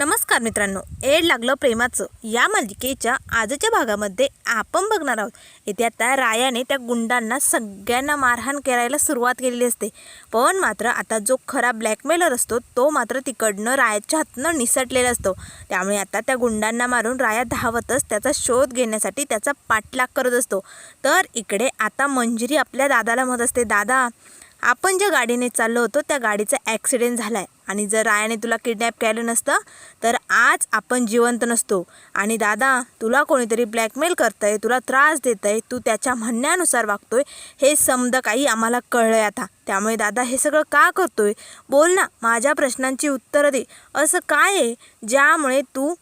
नमस्कार मित्रांनो एड लागलं प्रेमाचं. या मालिकेच्या आजच्या भागामध्ये आपण बघणार आहोत. येथे आता रायाने त्या गुंडांना सगळ्यांना मारहाण करायला सुरुवात केलेली असते. पण मात्र आता जो खरा ब्लॅकमेलर असतो तो मात्र तिकडनं रायाच्या हातनं निसटलेला असतो. त्यामुळे आता त्या गुंडांना मारून राया धावतच त्याचा शोध घेण्यासाठी त्याचा पाठलाग करत असतो. तर इकडे आता मंजिरी आपल्या दादाला म्हणत असते. दादा आपण ज्या गाडीने चाललो होतो त्या गाडीचा ॲक्सिडेंट झाला आहे आणि जर रायाने तुला किडनॅप केलं नसतं तर आज आपण जिवंत नसतो. आणि दादा तुला कोणीतरी ब्लॅकमेल करतंय तुला त्रास देत आहे तू त्याच्या म्हणण्यानुसार वागतोय हे समद काही आम्हाला कळलं आहे आता. त्यामुळे दादा हे सगळं का करतोय? बोल ना माझ्या प्रश्नांची उत्तरं दे. असं काय आहे? ज्यामुळे तू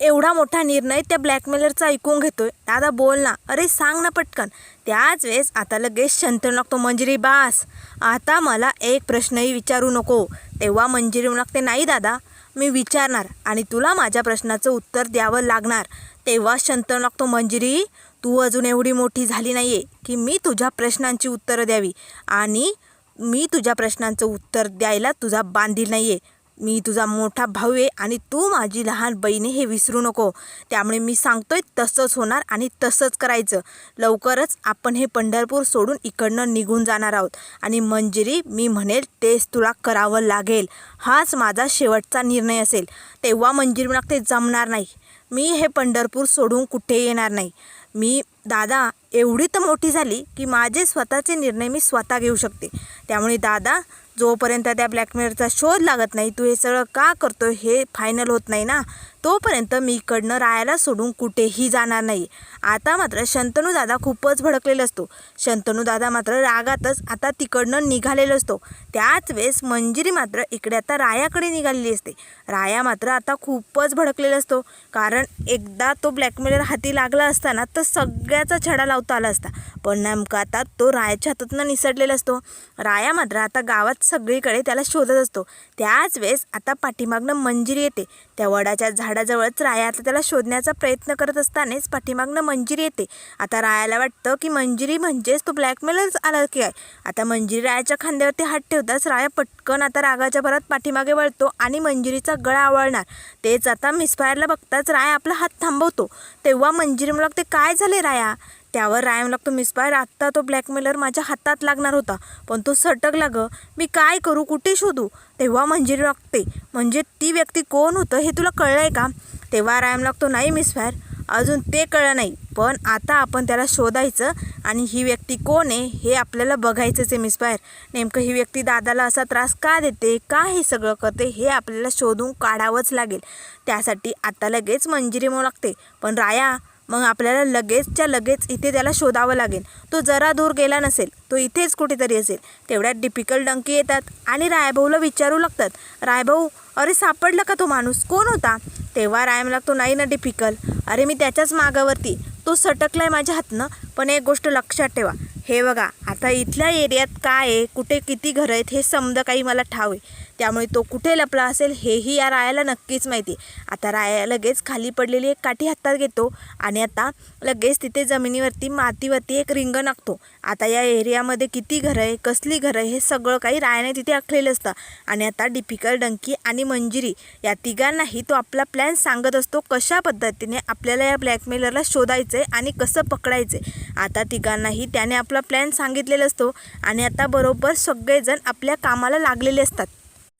एवढा मोठा निर्णय त्या ब्लॅकमेलरचा ऐकून घेतोय. दादा बोल ना. अरे सांग ना पटकन. त्याच वेळेस आता लगेच शंतनू लागतो मंजिरी बास आता मला एक प्रश्नही विचारू नको. तेव्हा मंजिरी लागते नाही दादा. मी विचारणार आणि तुला माझ्या प्रश्नाचं उत्तर द्यावं लागणार. तेव्हा शंतनू लागतो मंजिरी तू अजून एवढी मोठी झाली नाही आहे की मी तुझ्या प्रश्नांची उत्तरं द्यावी आणि मी तुझ्या प्रश्नांचं उत्तर द्यायला तुझा बांधील नाही आहे मी तुझा मोठा भाऊ आहे आणि तू माझी लहान बहीण हे विसरू नको. त्यामुळे मी सांगतोय तसंच होणार आणि तसंच करायचं. लवकरच आपण हे पंढरपूर सोडून इकडनं निघून जाणार आहोत. आणि मंजिरी मी म्हणेल तेच तुला करावं लागेल. हाच माझा शेवटचा निर्णय असेल. तेव्हा मंजिरी ते जमणार नाही. मी हे पंढरपूर सोडून कुठे येणार नाही. मी दादा एवढी तर मोठी झाली की माझे स्वतःचे निर्णय मी स्वतः घेऊ शकते. त्यामुळे दादा जोपर्यंत त्या ब्लॅकमेलचा शोध लागत नाही तू हे सगळं का करतोय हे फायनल होत नाही ना? तोपर्यंत मी इकडनं रायाला सोडून कुठेही जाणार नाही. आता मात्र शंतनू दादा खूपच भडकलेला असतो. शंतनू दादा मात्र रागातच आता तिकडनं निघालेला असतो. त्याच वेळेस मंजिरी मात्र इकडे आता रायाकडे निघालेली असते. राया मात्र आता खूपच भडकलेला असतो. कारण एकदा तो ब्लॅकमेलर हाती लागला असताना तर सगळ्याचा छडा लावता आला असता. पण नेमका आता तो रायाच्या हातातनं निसटलेला असतो. राया मात्र आता गावात सगळीकडे त्याला शोधत असतो. त्याच वेळेस आता पाठीमागनं मंजिरी येते. त्या वडाच्या झाडाजवळच राया आता त्याला शोधण्याचा प्रयत्न करत असतानाच पाठीमागनं मंजिरी येते. आता रायाला वाटतं की मंजिरी म्हणजेच तो ब्लॅकमेलच आला की काय? आता मंजिरी रायाच्या खांद्यावरती हात ठेवताच राया पटकन आता रागाच्या भरात पाठीमागे वळतो आणि मंजिरीचा गळा आवळणार. तेच आता मिसफायरला बघताच राया आपला हात थांबवतो. तेव्हा मंजिरी मला ते काय झाले राया? त्यावर रायम लागतो मिसफायर आत्ता तो ब्लॅकमेलर माझ्या हातात लागणार होता. पण तो सटकला ग मी काय करू? कुठे शोधू? तेव्हा मंजिरी लागते म्हणजे ती व्यक्ती कोण होतं हे तुला कळलं आहे का? तेव्हा रायम लागतो नाही मिसफायर अजून ते कळलं नाही. पण आता आपण त्याला शोधायचं आणि ही व्यक्ती कोण आहे हे आपल्याला बघायचंच आहे मिसफायर नेमकं ही व्यक्ती दादाला असा त्रास का देते? का हे सगळं करते? हे आपल्याला शोधून काढावंच लागेल. त्यासाठी आता लगेच मंजिरी म्हणू लागते. पण राया मग आपल्याला लगेचच्या लगेच इथे त्याला शोधावं लागेल. तो जरा दूर गेला नसेल तो इथेच कुठेतरी असेल. तेवढ्यात डिपिकल डंकी येतात आणि रायभाऊला विचारू लागतात. रायभाऊ अरे सापडला का तो माणूस? कोण होता? तेव्हा रायम लागतो नाही ना डिपिकल. अरे मी त्याच्याच मागावरती. तो सटकला आहे माझ्या हातनं. पण एक गोष्ट लक्षात ठेवा. हे बघा आता इथल्या एरियात काय आहे कुठे किती घरं आहेत हे समद काही मला ठाव आहे. त्यामुळे तो कुठे लपला असेल हेही या रायाला नक्कीच माहिती आहे. आता राया लगेच खाली पडलेली एक काठी हातात घेतो आणि आता लगेच तिथे जमिनीवरती मातीवरती एक रिंग नाकतो आता या एरियामध्ये किती घरं आहे कसली घरं आहे हे सगळं काही रायाने तिथे आखलेलं असतं. आणि आता डिपिकल डंकी आणि मंजिरी या तिघांनाही तो आपला प्लॅन सांगत असतो कशा पद्धतीने आपल्याला या ब्लॅकमेलरला शोधायचं आहे आणि कसं पकडायचं आहे आता तिघांनाही त्याने आपला प्लॅन सांगितलेला असतो आणि आता बरोबर सगळेजण आपल्या कामाला लागलेले असतात.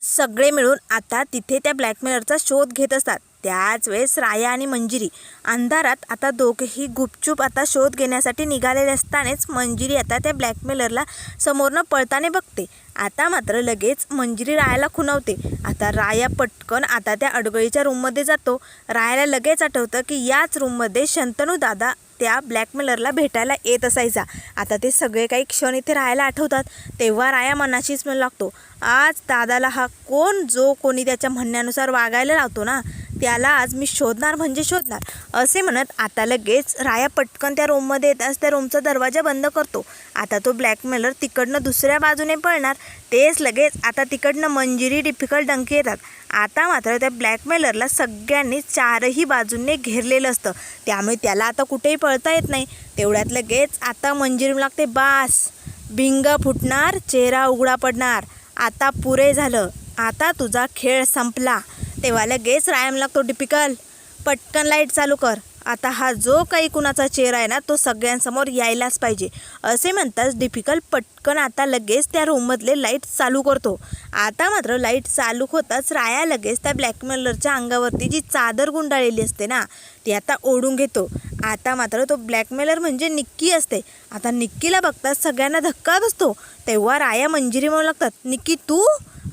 सगळे मिळून आता तिथे त्या ब्लॅकमेलरचा शोध घेत असतात. त्याच वेळेस राया आणि मंजिरी अंधारात आता दोघेही गुपचूप आता शोध घेण्यासाठी निघालेले असतानाच मंजिरी आता त्या ब्लॅकमेलरला समोरनं पळताना बघते. आता मात्र लगेच मंजिरी रायाला खुणवते. आता राया पटकन आता त्या अडगळीच्या रूममध्ये जातो. रायाला लगेच आठवतं की याच रूममध्ये शंतनू दादा त्या ब्लॅकमेलरला भेटायला येत असायचा. आता ते सगळे काही क्षण इथे राहायला आठवतात तेव्हा राया मनाशीच म्हणू लागतो. आज दादाला हा कोण जो कोणी त्याच्या म्हणण्यानुसार वागायला लावतो ना त्याला आज मी शोधणार म्हणजे शोधणार. असे म्हणत आता लगेच राया पटकन त्या रूममध्ये येताच त्या रूमचा दरवाजा बंद करतो. आता तो ब्लॅकमेलर तिकडनं दुसऱ्या बाजूने पळणार. तेच लगेच आता तिकडनं मंजिरी डिफिकल्ट डंकी येतात. आता मात्र त्या ब्लॅकमेलरला सगळ्यांनी चारही बाजूंनी घेरलेलं असतं. त्यामुळे त्याला आता कुठेही पळता येत नाही. तेवढ्यात लगेच आता मंजिरी लागते बास. भिंग फुटणार चेहरा उघडा पडणार. आता पुरे झालं. आता तुझा खेळ संपला. तेव्हा लगेच रायम लागतो डिपिकल. पटकन लाइट चालू कर. आता हा जो काही कुणाचा चेहरा आहे ना तो सगळ्यांसमोर यायलाच पाहिजे. असे म्हणताच डिफिकल्ट पटकन आता लगेच त्या रूममधले लाइट चालू करतो. आता मात्र लाइट चालू होताच राया लगेच त्या ब्लॅकमेलरच्या अंगावरती जी चादर गुंडाळलेली असते ना ती आता ओढून घेतो. आता मात्र तो ब्लॅकमेलर म्हणजे निक्की असते. आता निक्कीला बघताच सगळ्यांना धक्का बसतो. तेव्हा राया मंजिरी म्हणू लागतात निक्की तू?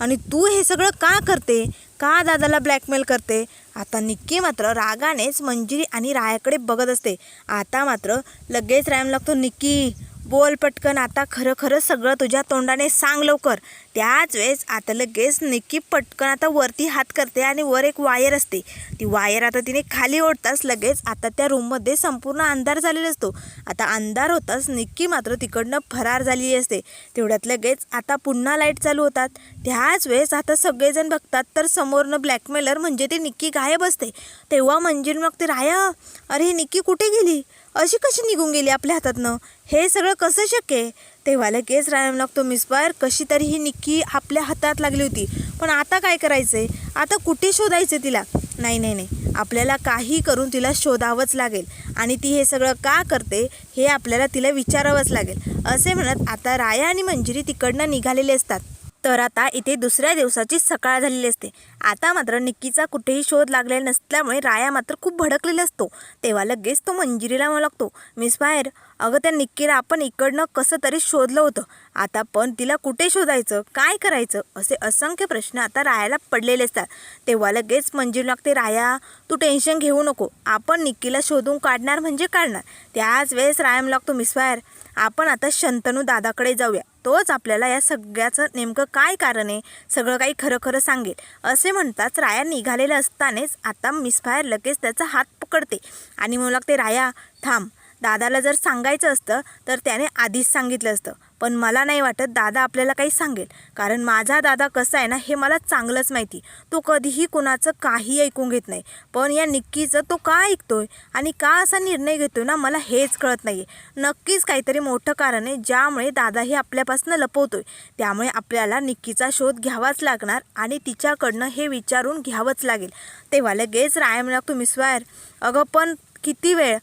आणि तू हे सगळं का करते? का दादाला ब्लॅकमेल करते? आता निक्की मात्र रागानेच मंजिरी आणि रायाकडे बघत असते. आता मात्र लगेच रायम लागतो निक्की बोल पटकन आता खरं खरं सगळं तुझ्या तोंडाने सांग लवकर. त्याच वेळेस आता लगेच निक्की पटकन आता वरती हात करते आणि वर एक वायर असते. ती वायर आता तिने खाली ओढताच लगेच आता त्या रूममध्ये संपूर्ण अंधार झालेला असतो. आता अंधार होताच निक्की मात्र तिकडनं फरार झालेली असते. तेवढ्यात लगेच आता पुन्हा लाइट चालू होतात. त्याच वेळेस आता सगळेजण बघतात तर समोरनं ब्लॅकमेलर म्हणजे ती निक्की गायब असते. तेव्हा म्हणजे मग ते राया अरे निक्की कुठे गेली? अशी कशी निघून गेली आपल्या हातातनं? हे सगळं कसं शक्य आहे? तेव्हा लगेच रायम लागतो मिसबार कशी तरी ही निक्की आपल्या हातात लागली होती. पण आता काय करायचं आहे आता कुठे शोधायचं तिला? नाही नाही नाही. आपल्याला काही करून तिला शोधावंच लागेल. आणि ती हे सगळं का करते? हे आपल्याला तिला विचारावंच लागेल. असे म्हणत आता राया आणि मंजिरी तिकडनं निघालेले असतात. तर आता इथे दुसऱ्या दिवसाची सकाळ झालेली असते. आता मात्र निक्कीचा कुठेही शोध लागलेला नसल्यामुळे राया मात्र खूप भडकलेला असतो. तेव्हा लगेच तो मंजिरीला म्हणू लागतो मिस बाहेर अगं त्या निक्कीला आपण इकडनं कसं तरी शोधलं होतं. आता पण तिला कुठे शोधायचं काय करायचं असे असंख्य प्रश्न आता रायाला पडलेले असतात. तेव्हा लगेच मंजिरी लागते राया तू टेन्शन घेऊ नको. आपण निक्कीला शोधून काढणार म्हणजे काढणार. त्याच वेळेस रायम लागतो मिसवायर आपण आता शंतनू दादाकडे जाऊया. तोच आपल्याला या सगळ्याचं नेमकं काय कारण आहे सगळं काही खरं खरं सांगेल. असे म्हणताच राया निघालेलं असतानाच आता मिसफायर लगेच त्याचा हात पकडते आणि म्हणू लागते राया थांब. दादाला जर सांगायचं असतं तर त्याने आधीच सांगितलं असतं. पण मला नाही वाटत दादा आपल्याला काही सांगेल. कारण माझा दादा कसा आहे ना हे मला चांगलंच माहिती. तो कधीही कुणाचं काही ऐकून घेत नाही. पण या निक्कीचं तो का ऐकतोय? आणि का असा निर्णय घेतोय ना मला हेच कळत नाही आहे नक्कीच काहीतरी मोठं कारण आहे ज्यामुळे दादाही आपल्यापासून लपवतोय. त्यामुळे आपल्याला निक्कीचा शोध घ्यावाच लागणार आणि तिच्याकडनं हे विचारून घ्यावंच लागेल. तेव्हा लगेच रायम लागतो मिसवायर अगं पण किती वेळ?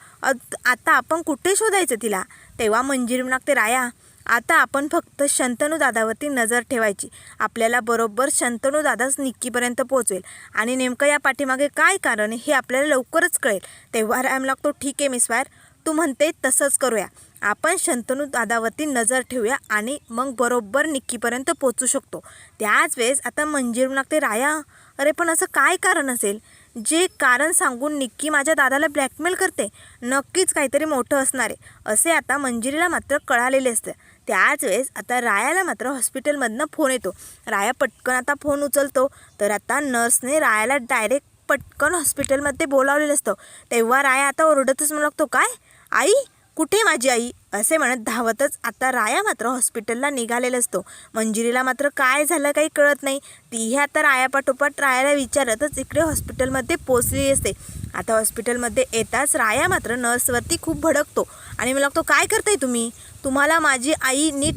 आता आपण कुठे शोधायचं तिला? तेव्हा मंजिरी लागते राया आता आपण फक्त शंतनू दादावरती नजर ठेवायची. आपल्याला बरोबर शंतनू दादाच निक्कीपर्यंत पोहोचवेल. आणि नेमकं या पाठीमागे काय कारण आहे हे आपल्याला लवकरच कळेल. तेव्हा राम लागतो ठीक आहे मिस वायर तू म्हणते तसंच करूया. आपण शंतनू दादावरती नजर ठेवूया आणि मग बरोबर निक्कीपर्यंत पोचू शकतो. त्याच वेळेस आता मंजिरू लागते राया अरे पण असं काय कारण असेल? जे कारण सांगून निक्की माझ्या दादाला ब्लॅकमेल करते नक्कीच काहीतरी मोठं असणार आहे असे आता मंजिरीला मात्र कळालेले असते. त्याच वेळेस आता रायाला मात्र हॉस्पिटलमधनं फोन येतो. राया पटकन आता फोन उचलतो तर आता नर्सने रायाला डायरेक्ट पटकन हॉस्पिटलमध्ये बोलावलेलं असतं. तेव्हा राया आता ओरडतच म्हणू लागतो काय? आई कुठे माझी आई? असे म्हणत धावतच आता राया मात्र हॉस्पिटलला निघालेला असतो. मंजिरीला मात्र काय झालं काही कळत नाही. तीही आता रायापाठोपाठ रायाला विचारतच इकडे हॉस्पिटलमध्ये पोचलेली असते. आता हॉस्पिटलमध्ये येताच राया मात्र नर्सवरती खूप भडकतो. आणि मला लागतो काय करताय तुम्ही? तुम्हाला माझी आई नीट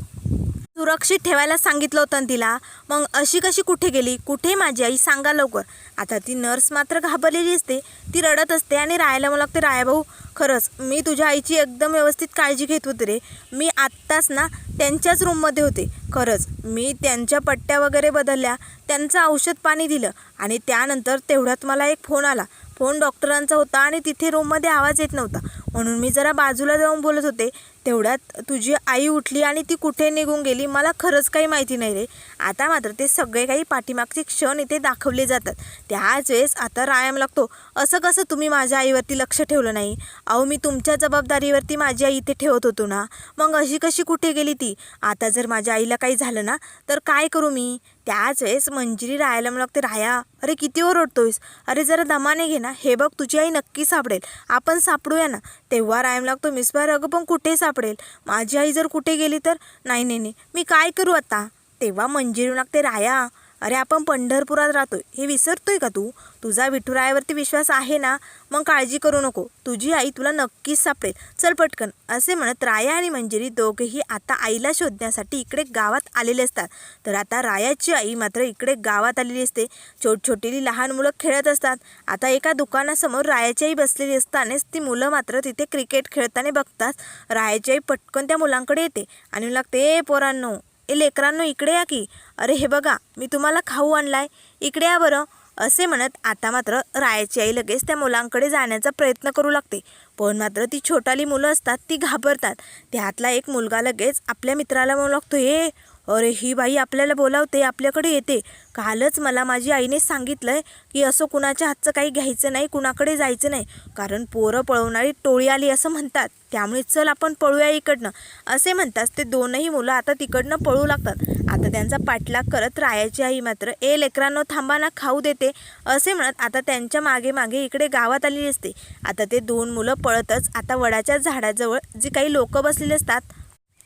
सुरक्षित ठेवायला सांगितलं होतं तिला. मग अशी कशी कुठे गेली? कुठे माझी आई? सांगा लवकर. आता ती नर्स मात्र घाबरलेली असते. ती रडत असते आणि राहायला मला लागते राया भाऊ खरंच मी तुझ्या आईची एकदम व्यवस्थित काळजी घेत होते रे. मी आत्ताच ना त्यांच्याच रूममध्ये होते. खरंच मी त्यांच्या पट्ट्या वगैरे बदलल्या त्यांचं औषध पाणी दिलं आणि त्यानंतर तेवढ्यात मला एक फोन आला. फोन डॉक्टरांचा होता आणि तिथे रूममध्ये आवाज येत नव्हता. म्हणून मी जरा बाजूला जाऊन बोलत होते. तेवढ्यात तुझी आई उठली आणि ती कुठे निघून गेली मला खरंच काही माहिती नाही रे. आता मात्र ते सगळे काही पाठीमागचे क्षण इथे दाखवले जातात. त्याच वेळेस आता रायाम लागतो. असं कसं तुम्ही माझ्या आईवरती लक्ष ठेवलं नाही? अहो मी तुमच्या जबाबदारीवरती माझी आई इथे ठेवत होतो ना. मग अशी कशी कुठे गेली ती? आता जर माझ्या आईला काही झालं ना तर काय करू मी? त्याच वेळेस मंजिरी राहायला मला लागते. राया अरे किती ओरडतोयस? अरे जरा दमाने घे ना. हे बघ तुझी आई नक्की सापडेल. आपण सापडूया ना. तेव्हा रायम लागतो मिसबार अगं पण कुठे सापडेल? माझी आई जर कुठे गेली तर? नाही नाही नाही. मी काय करू आता? तेव्हा मंजिरी लागते राया. अरे आपण पंढरपुरात राहतोय. हे विसरतोय का तू? तुझा विठुरायावरती विश्वास आहे ना? मग काळजी करू नको. तुझी आई तुला नक्कीच सापडेल. चल पटकन. असे म्हणत राया आणि मंजिरी दोघेही आता आईला शोधण्यासाठी इकडे गावात आलेले असतात. तर आता रायाची आई मात्र इकडे गावात आलेली असते. छोट छोटीली लहान मुलं खेळत असतात. आता एका दुकानासमोर रायाची आई बसलेली असतानाच ती मुलं मात्र तिथे क्रिकेट खेळताना बघतात. रायाची आई पटकन त्या मुलांकडे येते. आणि लागते ए पोरांनो ए लेकरांनो इकडे या की. अरे हे बघा मी तुम्हाला खाऊ आणलाय. इकडे या बरं. असे म्हणत आता मात्र रायाची आई लगेच त्या मुलांकडे जाण्याचा प्रयत्न करू लागते. पण मात्र ती छोटाली मुलं असतात ती घाबरतात. त्यातला एक मुलगा लगेच आपल्या मित्राला म्हणू लागतो हे अरे ही बाई आपल्याला बोलावते आपल्याकडे येते. कालच मला माझी आईने सांगितलंय की असं कुणाच्या हातचं काही घ्यायचं नाही कुणाकडे जायचं नाही. कारण पोरं पळवणारी टोळी आली असं म्हणतात. त्यामुळे चल आपण पळूया इकडनं. असे म्हणताच ते दोनही मुलं आता तिकडनं पळू लागतात. आता त्यांचा पाठलाग करत रायाची आई मात्र ए लेकरांनो थांबा ना खाऊ देते. असे म्हणत आता त्यांच्या मागे मागे इकडे गावात आलेली असते. आता ते दोन मुलं पळतच आता वडाच्या झाडाजवळ जी काही लोक बसलेली असतात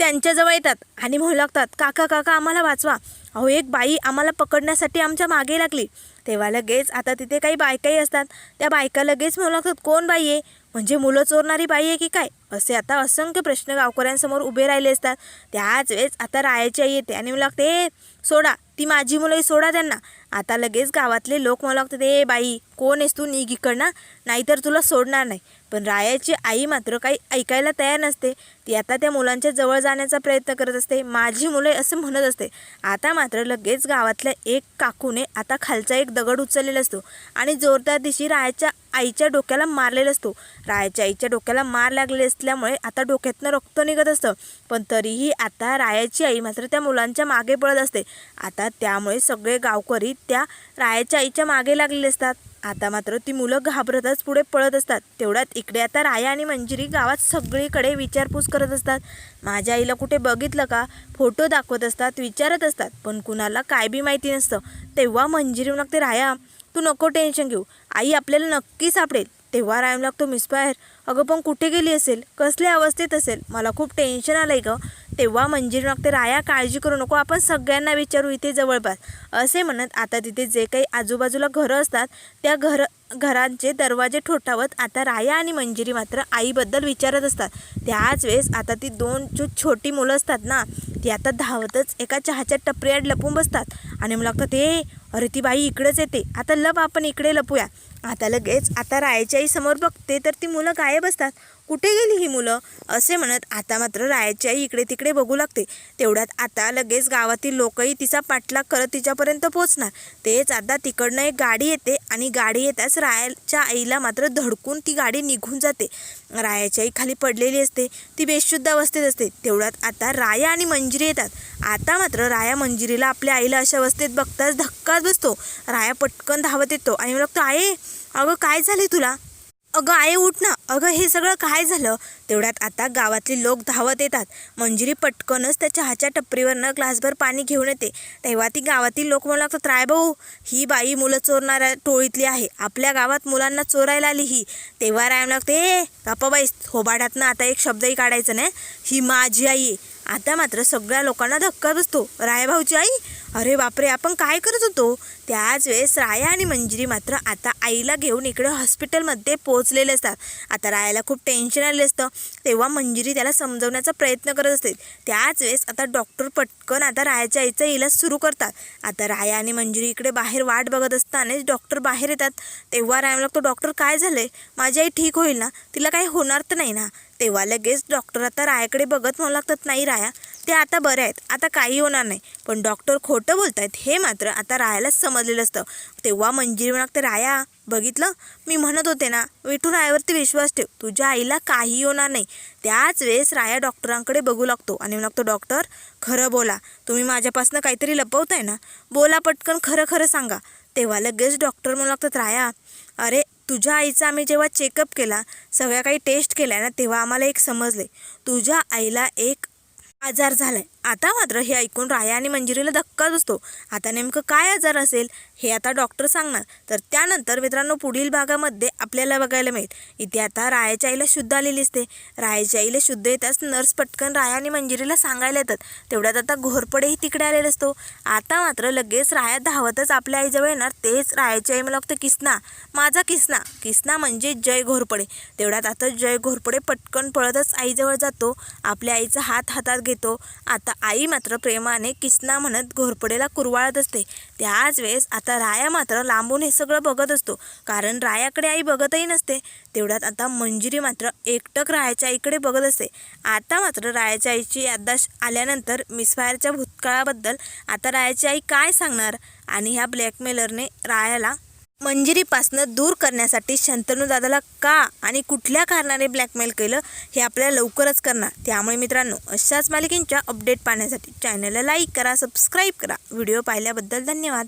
त्यांच्याजवळ येतात आणि म्हणू लागतात काका काका आम्हाला वाचवा. अहो एक बाई आम्हाला पकडण्यासाठी आमच्या मागे लागली. तेव्हा लगेच आता तिथे काही बायकाही असतात. त्या बायका लगेच म्हणू लागतात कोण बाई आहे म्हणजे मुलं चोरणारी बाई आहे की काय? असे आता असंख्य प्रश्न गावकऱ्यांसमोर उभे राहिले असतात. त्याच वेळेस आता रायाची आई येते आणि म्हणू लागते सोडा ती माझी मुलंही सोडा त्यांना. आता लगेच गावातले लोक म्हणू लागतात ए बाई कोण आहेस तू? निघ इकडनं नाहीतर तुला सोडणार नाही. पण रायाची आई मात्र काही ऐकायला तयार नसते. ती आता त्या मुलांच्या जवळ जाण्याचा प्रयत्न करत असते. माझी मुले असं म्हणत असते. आता मात्र लगेच गावातल्या एक काकूने आता खालचा एक दगड उचललेला असतो आणि जोरदार दिशी रायाच्या आईच्या डोक्याला मारलेला असतो. रायाच्या आईच्या डोक्याला मार लागले असल्यामुळे आता डोक्यातनं रक्त निघत असतं. पण तरीही आता रायाची आई मात्र त्या मुलांच्या मागे पळत असते. आता त्यामुळे सगळे गावकरी त्या रायाच्या आईच्या मागे लागलेले असतात. आता मात्र ती मुलं घाबरतच पुढे पळत असतात. तेवढ्यात इकडे आता राया आणि मंजिरी गावात सगळीकडे विचारपूस करत असतात. माझ्या आईला कुठे बघितलं का? फोटो दाखवत असतात विचारत असतात. पण कुणाला काय बी माहिती नसतं. तेव्हा मंजिरी लागते राया तू नको टेन्शन घेऊ. आई आपल्याला नक्की सापडेल. तेव्हा रायम लागतो मिसफायर अगं पण कुठे गेली असेल? कसल्या अवस्थेत असेल? मला खूप टेन्शन आलं आहे गं. तेव्हा मंजिरी लागते राया काळजी करू नको आपण सगळ्यांना विचारू इथे जवळपास. असे म्हणत आता तिथे जे काही आजूबाजूला घरं असतात त्या घर घरांचे दरवाजे ठोठावत आता राया आणि मंजिरी मात्र आईबद्दल विचारत असतात. त्याच वेळेस आता ती दोन जो छोटी मुलं असतात ना ती आता धावतच एका चहाच्या टपरीआड लपून बसतात. आणि मला लागतं ते अरे ती बाई इकडेच येते. आता लप आपण इकडे लपूया. आता लगेच आता रायाच्या आई समोर बघते तर ती मुलं गायब असतात. कुठे गेली ही मुलं? असे म्हणत आता मात्र रायाची आई इकडे तिकडे बघू लागते. तेवढ्यात आता लगेच गावातील लोकही तिचा पाठलाग करत तिच्यापर्यंत पोहोचणार. तेच आता तिकडनं एक गाडी येते आणि गाडी येताच रायाच्या आईला मात्र धडकून ती गाडी निघून जाते. रायाची आई खाली पडलेली असते. ती बेशुद्ध अवस्थेत असते. तेवढ्यात आता राया आणि मंजिरी येतात. आता मात्र राया मंजिरीला आपल्या आईला अशा अवस्थेत बघताच धक्काच बसतो. राया पटकन धावत येतो आणि मला आहे अगं काय झाले तुला? अगं आई उठ ना. अगं हे सगळं काय झालं? तेवढ्यात आता गावातले लोक धावत येतात. मंजिरी पटकनच त्या चहाच्या टपरीवरनं ग्लासभर पाणी घेऊन येते. तेव्हा ती गावातील लोक म्हणू लागतात राय भाऊ ही बाई मुलं चोरणाऱ्या टोळीतली आहे. आपल्या गावात मुलांना चोरायला आली ही. तेव्हा राय लागते ए गप्पाबाई होबाड्यातनं आता एक शब्दही काढायचं नाही. ही माझी आई आहे. आता मात्र सगळ्या लोकांना धक्का बसतो. रायभाऊची आई अरे बापरे आपण काय करत होतो? त्याच वेळेस राया आणि मंजिरी मात्र आता आईला घेऊन इकडे हॉस्पिटलमध्ये पोहोचलेले असतात. आता रायाला खूप टेन्शन आले असतं. तेव्हा मंजिरी त्याला समजवण्याचा प्रयत्न करत असते. त्याच वेळेस आता डॉक्टर पटकन आता रायाच्या आईचा इलाज सुरू करतात. आता राया आणि मंजिरी इकडे बाहेर वाट बघत असतानाच डॉक्टर बाहेर येतात. तेव्हा राया लागतो डॉक्टर काय झालं आहे माझी आई ठीक होईल ना? तिला काही होणार तर नाही ना? तेव्हा लगेच डॉक्टर आता रायाकडे बघत म्हणू लागतात नाही राया. ते आता बरे आहेत. आता काही होणार नाही. पण डॉक्टर खोटं बोलतायत हे मात्र आता रायाला समजलेलं असतं. तेव्हा मंजिरी लागते राया बघितलं? मी म्हणत होते ना विठू रायावरती विश्वास ठेव. तुझ्या आईला काही होणार नाही. त्याच वेळेस राया डॉक्टरांकडे बघू लागतो आणि लागतो डॉक्टर खरं बोला. तुम्ही माझ्यापासून काहीतरी लपवताय ना? बोला पटकन खरं खरं सांगा. तेव्हा लगेच डॉक्टर म्हणू लागतात राया अरे तुझ्या आईचा आम्ही जेव्हा चेकअप केला सगळ्या काही टेस्ट केल्या ना तेव्हा आम्हाला एक समजले. तुझ्या आईला एक आजार झालाय. आता मात्र हे ऐकून राया आणि मंजिरीला धक्का बसतो. आता नेमकं काय आजार असेल? हे आता डॉक्टर सांगणार. तर त्यानंतर मित्रांनो पुढील भागामध्ये आपल्याला बघायला मिळेल. इथे आता रायाच्या आईला शुद्ध आलेली असते रायाच्या आईला शुद्ध येताच नर्स पटकन राया आणि मंजिरीला सांगायला येतात. तेवढ्यात आता घोरपडेही तिकडे आलेला असतो. आता मात्र लगेच राया धावतच आपल्या आईजवळ येणार. तेच रायाची आई मला वाटतं किसना. माझा किसना. किसना म्हणजे जय घोरपडे. तेवढ्यात आता जय घोरपडे पटकन पळतच आईजवळ जातो. आपल्या आईचा हात हातात घेतो. आता आई मात्र प्रेमाने किसना म्हणत घोरपडेला कुरवाळत असते. त्याच वेळेस आता आता राया मात्र लांबून हे सगळं बघत असतो. कारण रायाकडे आई बघतही नसते. तेवढ्यात आता मंजिरी मात्र एकटक रायाच्या आईकडे बघत असते. आता मात्र रायाच्या आईची याददाश आल्यानंतर मिसफायरच्या भूतकाळाबद्दल आता रायाची आई काय सांगणार? आणि ह्या ब्लॅकमेलरने रायाला मंजिरीपासनं दूर करण्यासाठी शंतनू दादाला का आणि कुठल्या कारणाने ब्लॅकमेल केलं हे आपल्याला लवकरच करणार त्यामुळे मित्रांनो अशाच मालिकेंच्या अपडेट पाहण्यासाठी चॅनलला लाईक करा सबस्क्राईब करा. व्हिडिओ पाहिल्याबद्दल धन्यवाद.